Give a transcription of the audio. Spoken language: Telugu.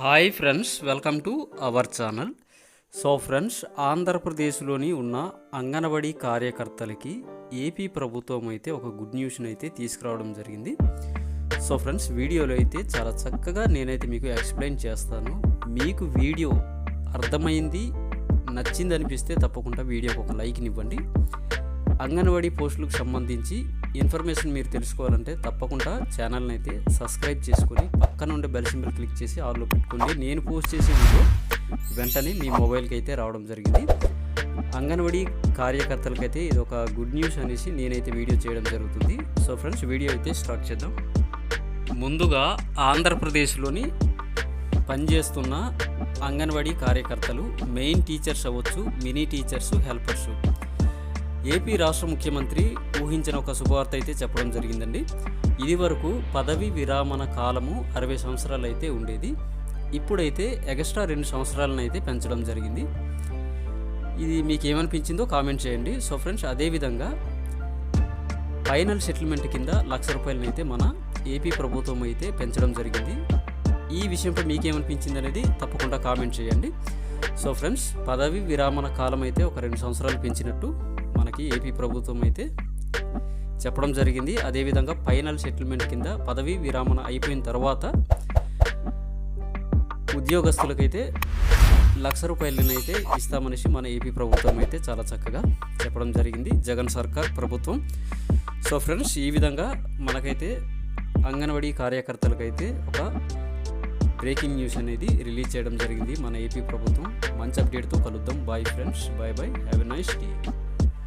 Hi friends welcome to our channel so friends ఆంధ్రప్రదేశ్లోని ఉన్న అంగన్వాడీ కార్యకర్తలకి ఏపీ ప్రభుత్వం అయితే ఒక గుడ్ న్యూస్ని అయితే తీసుకురావడం జరిగింది. సో ఫ్రెండ్స్ వీడియోలో అయితే చాలా చక్కగా నేనైతే మీకు ఎక్స్ప్లెయిన్ చేస్తాను. మీకు వీడియో అర్థమైంది నచ్చింది అనిపిస్తే తప్పకుండా వీడియోకి ఒక లైక్ని ఇవ్వండి. అంగన్వాడీ పోస్టులకు సంబంధించి ఇన్ఫర్మేషన్ మీరు తెలుసుకోవాలంటే తప్పకుండా ఛానల్ని అయితే సబ్స్క్రైబ్ చేసుకొని పక్కన ఉండే బెల్ సింబల్ క్లిక్ చేసి ఆల్లో పెట్టుకోండి. నేను పోస్ట్ చేసే వీడియో వెంటనే మీ మొబైల్కి అయితే రావడం జరిగింది. అంగన్వాడీ కార్యకర్తలకైతే ఇది ఒక గుడ్ న్యూస్ అనేసి నేనైతే వీడియో చేయడం జరుగుతుంది. సో ఫ్రెండ్స్ వీడియో అయితే స్టార్ట్ చేద్దాం. ముందుగా ఆంధ్రప్రదేశ్లోని పనిచేస్తున్న అంగన్వాడీ కార్యకర్తలు మెయిన్ టీచర్స్ అవ్వచ్చు మినీ టీచర్స్ హెల్పర్స్. ఏపీ రాష్ట్ర ముఖ్యమంత్రి ఊహించిన ఒక శుభవార్త అయితే చెప్పడం జరిగిందండి. ఇది వరకు పదవి విరామణ కాలము అరవై సంవత్సరాలు అయితే ఉండేది. ఇప్పుడైతే ఎక్స్ట్రా రెండు సంవత్సరాలను అయితే పెంచడం జరిగింది. ఇది మీకు ఏమనిపించిందో కామెంట్ చేయండి. సో ఫ్రెండ్స్ అదేవిధంగా ఫైనల్ సెటిల్మెంట్ కింద లక్ష రూపాయలనైతే మన ఏపీ ప్రభుత్వం అయితే పెంచడం జరిగింది. ఈ విషయంపై మీకేమనిపించింది అనేది తప్పకుండా కామెంట్ చేయండి. సో ఫ్రెండ్స్ పదవి విరామణ కాలం అయితే ఒక రెండు సంవత్సరాలు పెంచినట్టు మనకి ఏపీ ప్రభుత్వం అయితే చెప్పడం జరిగింది. అదేవిధంగా ఫైనల్ సెటిల్మెంట్ కింద పదవి విరామణ అయిపోయిన తర్వాత ఉద్యోగస్తులకైతే లక్ష రూపాయలనైతే ఇస్తామనేసి మన ఏపీ ప్రభుత్వం అయితే చాలా చక్కగా చెప్పడం జరిగింది. జగన్ సర్కార్ ప్రభుత్వం. సో ఫ్రెండ్స్ ఈ విధంగా మనకైతే అంగన్వాడీ కార్యకర్తలకైతే ఒక బ్రేకింగ్ న్యూస్ అనేది రిలీజ్ చేయడం జరిగింది మన ఏపీ ప్రభుత్వం. మంచి అప్డేట్తో కలుద్దాం. Bye friends. Bye bye. Have a nice day.